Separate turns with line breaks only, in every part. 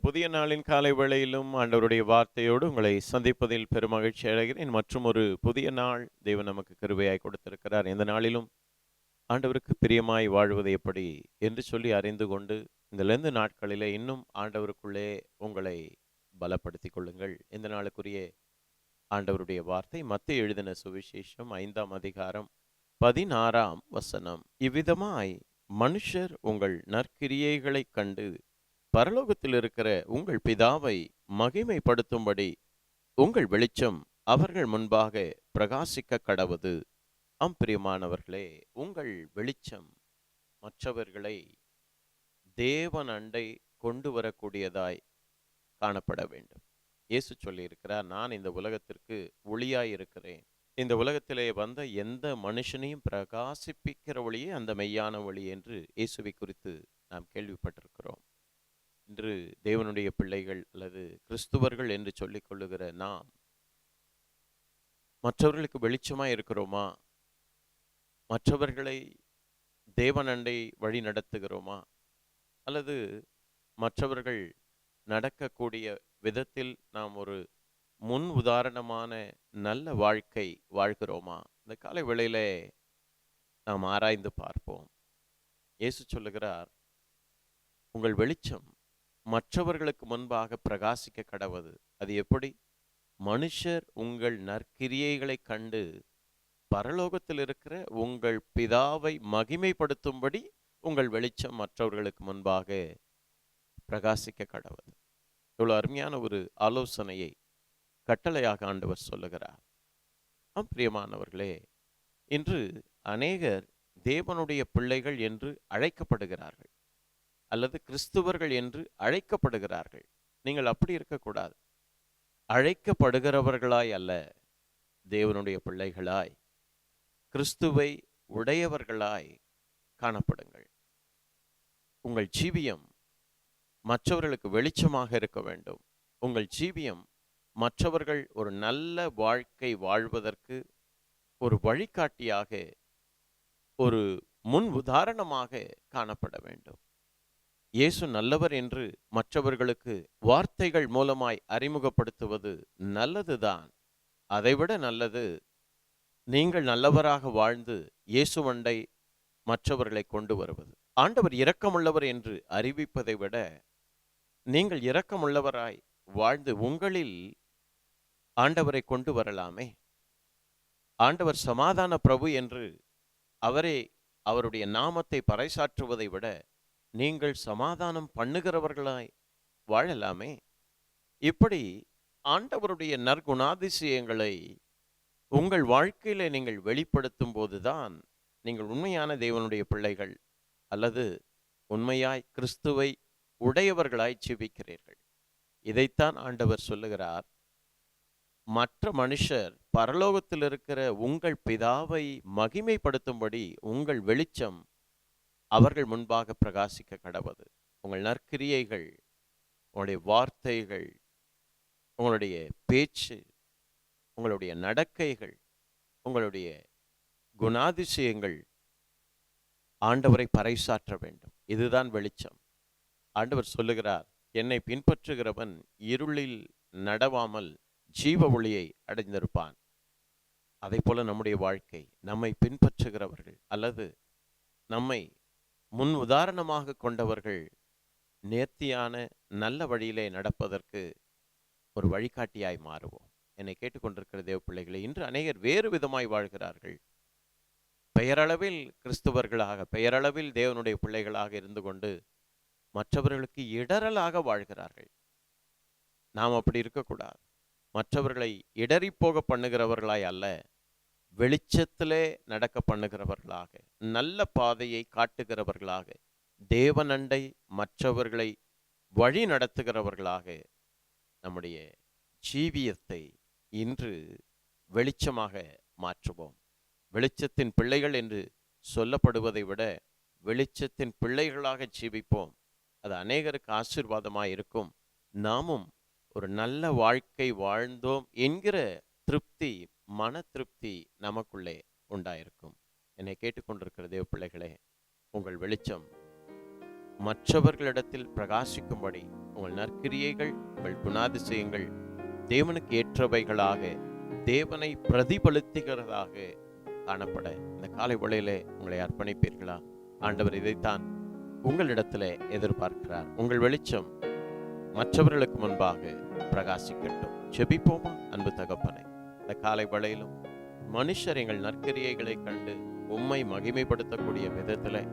புதிய நாளின் காலை வேளையிலும் ஆண்டவருடைய வார்த்தையோடு உங்களை சந்திப்பதில் பெருமகிழ்ச்சி அடைகிறேன். மற்றும் ஒரு புதிய நாள் தேவன் நமக்கு கிருபையாய் கொடுத்திருக்கிறார். இந்த நாளிலும் ஆண்டவருக்கு பிரியமாய் வாழ்வது எப்படி என்று சொல்லி அறிந்து கொண்டு இதிலிருந்து நாட்களிலே இன்னும் ஆண்டவருக்குள்ளே உங்களை பலப்படுத்தி கொள்ளுங்கள். இந்த நாளுக்குரிய ஆண்டவருடைய வார்த்தை மத்திய எழுதின சுவிசேஷம் ஐந்தாம் அதிகாரம் பதினாறாம் வசனம். இவ்விதமாய் மனுஷர் உங்கள் நற்கிரியைகளைக் கண்டு பரலோகத்தில் இருக்கிற உங்கள் பிதாவை மகிமைப்படுத்தும்படி உங்கள் வெளிச்சம் அவர்கள் முன்பாக பிரகாசிக்க கடவுது. அம்பிரியமானவர்களே உங்கள் வெளிச்சம் மற்றவர்களை தேவன் அண்டை கொண்டு வரக்கூடியதாய் காணப்பட வேண்டும். இயேசு சொல்லியிருக்கிறார் நான் இந்த உலகத்திற்கு ஒளியாய் இருக்கிறேன் இந்த உலகத்திலே வந்த எந்த மனுஷனையும் பிரகாசிப்பிக்கிற ஒளியே அந்த மெய்யான ஒளி என்று இயேசுவை குறித்து நாம் கேள்விப்பட்டிருக்கிறோம். இன்று தேவனுடைய பிள்ளைகள் அல்லது கிறிஸ்துவர்கள் என்று சொல்லிக்கொள்ளுகிற நாம் மற்றவர்களுக்கு வெளிச்சமா இருக்கிறோமா? மற்றவர்களை தேவனண்டை வழி நடத்துகிறோமா? அல்லது மற்றவர்கள் நடக்கக்கூடிய விதத்தில் நாம் ஒரு முன் உதாரணமான நல்ல வாழ்க்கை வாழ்கிறோமா? இந்த காலை வேளையிலே நாம் ஆராய்ந்து பார்ப்போம். இயேசு சொல்லுகிறார் உங்கள் வெளிச்சம் மற்றவர்களுக்கு முன்பாக பிரகாசிக்க கடவது. அது எப்படி? மனுஷர் உங்கள் நற்கிரியைகளை கண்டு பரலோகத்தில் இருக்கிற உங்கள் பிதாவை மகிமைப்படுத்தும்படி உங்கள் வெளிச்சம் மற்றவர்களுக்கு முன்பாக பிரகாசிக்க கடவது. இவ்வளோ அருமையான ஒரு ஆலோசனையை கட்டளையாக ஆண்டவர் சொல்லுகிறார். ஆம் பிரியமானவர்களே இன்று அநேகர் தேவனுடைய பிள்ளைகள் என்று அழைக்கப்படுகிறார்கள். அல்லது கிறிஸ்துவர்கள் என்று அழைக்கப்படுகிறார்கள். நீங்கள் அப்படி இருக்கக்கூடாது. அழைக்கப்படுகிறவர்களாய் அல்ல தேவனுடைய பிள்ளைகளாய். கிறிஸ்துவை உடையவர்களாய் காணப்படுங்கள். உங்கள் ஜீவியம் மற்றவர்களுக்கு வெளிச்சமாக இருக்க வேண்டும். உங்கள் ஜீவியம் மற்றவர்கள் ஒரு நல்ல வாழ்க்கை வாழ்வதற்கு ஒரு வழிகாட்டியாக ஒரு முன் உதாரணமாக காணப்பட வேண்டும். இயேசு நல்லவர் என்று மற்றவர்களுக்கு வார்த்தைகள் மூலமாய் அறிமுகப்படுத்துவது நல்லதுதான். அதைவிட நல்லது நீங்கள் நல்லவராக வாழ்ந்து இயேசுவண்டை மற்றவர்களை கொண்டு வருவது. ஆண்டவர் இரக்கமுள்ளவர் என்று அறிவிப்பதை விட நீங்கள் இரக்கமுள்ளவராய் வாழ்ந்து உங்களில் ஆண்டவரை கொண்டு வரலாமே. ஆண்டவர் சமாதான பிரபு என்று அவரே அவருடைய நாமத்தை பறைசாற்றுவதை விட நீங்கள் சமாதானம் பண்ணுகிறவர்களாய் வாழலாமே. இப்படி ஆண்டவருடைய நற்குணாதிசயங்களை உங்கள் வாழ்க்கையில நீங்கள் வெளிப்படுத்தும் போதுதான் நீங்கள் உண்மையான தேவனுடைய பிள்ளைகள் அல்லது உண்மையாய் கிறிஸ்துவை உடையவர்களாய் ஜீவிக்கிறீர்கள். இதைத்தான் ஆண்டவர் சொல்லுகிறார். மற்ற மனுஷர் பரலோகத்தில் இருக்கிற உங்கள் பிதாவை மகிமைப்படுத்தும்படி உங்கள் வெளிச்சம் அவர்கள் முன்பாக பிரகாசிக்க கடவது. உங்கள் நற்கிரியைகள் உங்களுடைய வார்த்தைகள் உங்களுடைய பேச்சு உங்களுடைய நடக்கைகள் உங்களுடைய குணாதிசயங்கள் ஆண்டவரை பறைசாற்ற வேண்டும். இதுதான் வெளிச்சம். ஆண்டவர் சொல்லுகிறார் என்னை பின்பற்றுகிறவன் இருளில் நடவாமல் ஜீவ ஒளியை அடைந்திருப்பான். அதை போல நம்முடைய வாழ்க்கை நம்மை பின்பற்றுகிறவர்கள் அல்லது நம்மை முன் உதாரணமாக கொண்டவர்கள் நேர்த்தியான நல்ல வழியிலே நடப்பதற்கு ஒரு வழிகாட்டியாய் மாறுவோம். என்னை கேட்டுக்கொண்டிருக்கிற தேவ பிள்ளைகளை இன்று அநேகர் வேறு விதமாய் வாழ்கிறார்கள். பெயரளவில் கிறிஸ்துவர்களாக பெயரளவில் தேவனுடைய பிள்ளைகளாக இருந்து கொண்டு மற்றவர்களுக்கு இடரலாக வாழ்கிறார்கள். நாம் அப்படி இருக்கக்கூடாது. மற்றவர்களை இடறி போக பண்ணுகிறவர்களாய் அல்ல வெளிச்சத்திலே நடக்க பண்ணுகிறவர்களாக நல்ல பாதையை காட்டுகிறவர்களாக தேவனண்டை மற்றவர்களை வழி நடத்துகிறவர்களாக நம்முடைய ஜீவியத்தை இன்று வெளிச்சமாக மாற்றுவோம். வெளிச்சத்தின் பிள்ளைகள் என்று சொல்லப்படுவதை விட வெளிச்சத்தின் பிள்ளைகளாக ஜீவிப்போம். அது அநேகருக்கு ஆசீர்வாதமாக இருக்கும். நாமும் ஒரு நல்ல வாழ்க்கை வாழ்ந்தோம் என்கிற திருப்தி மன திருப்தி நமக்குள்ளே உண்டாயிருக்கும். என்னை கேட்டுக்கொண்டிருக்கிற தேவ பிள்ளைகளே உங்கள் வெளிச்சம் மற்றவர்களிடத்தில் பிரகாசிக்கும்படி உங்கள் நற்கிரியைகள் உங்கள் குணாதிசயங்கள் தேவனுக்கு ஏற்றவைகளாக தேவனை பிரதிபலித்துகிறதாக காணப்பட இந்த காலை வேளையிலே உங்களை அர்ப்பணிப்பீர்களா? ஆண்டவர் இதைத்தான் உங்களிடத்தில் எதிர்பார்க்கிறார். உங்கள் வெளிச்சம் மற்றவர்களுக்கு முன்பாக பிரகாசிக்கட்டும். செபிப்போமா அன்பு தகப்பனை. இந்த காலை வளையிலும் மனுஷர் எங்கள் நற்கிரியைகளை கண்டு உம்மை மகிமைப்படுத்தக்கூடிய விதத்தில்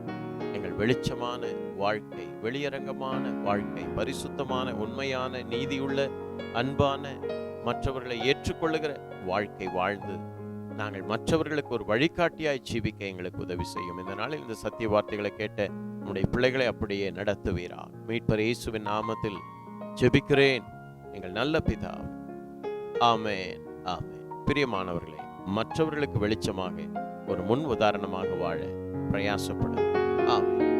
எங்கள் வெளிச்சமான வாழ்க்கை வெளியரங்கமான வாழ்க்கை பரிசுத்தமான உண்மையான நீதியுள்ள அன்பான மற்றவர்களை ஏற்றுக்கொள்ளுகிற வாழ்க்கை வாழ்ந்து நாங்கள் மற்றவர்களுக்கு ஒரு வழிகாட்டியாய் ஜீவிக்க எங்களுக்கு உதவி செய்யும். இந்த நாளில் இந்த சத்திய வார்த்தைகளை கேட்ட நம்முடைய பிள்ளைகளை அப்படியே நடத்துவீரா. மீட்பர் இயேசுவின் நாமத்தில் ஜெபிக்கிறேன். எங்கள் நல்ல பிதா. ஆமேன். ஆமேன். பிரியமானவர்களே மற்றவர்களுக்கு வெளிச்சமாக ஒரு முன் உதாரணமாக வாழ பிரயாசப்படும். ஆமாம்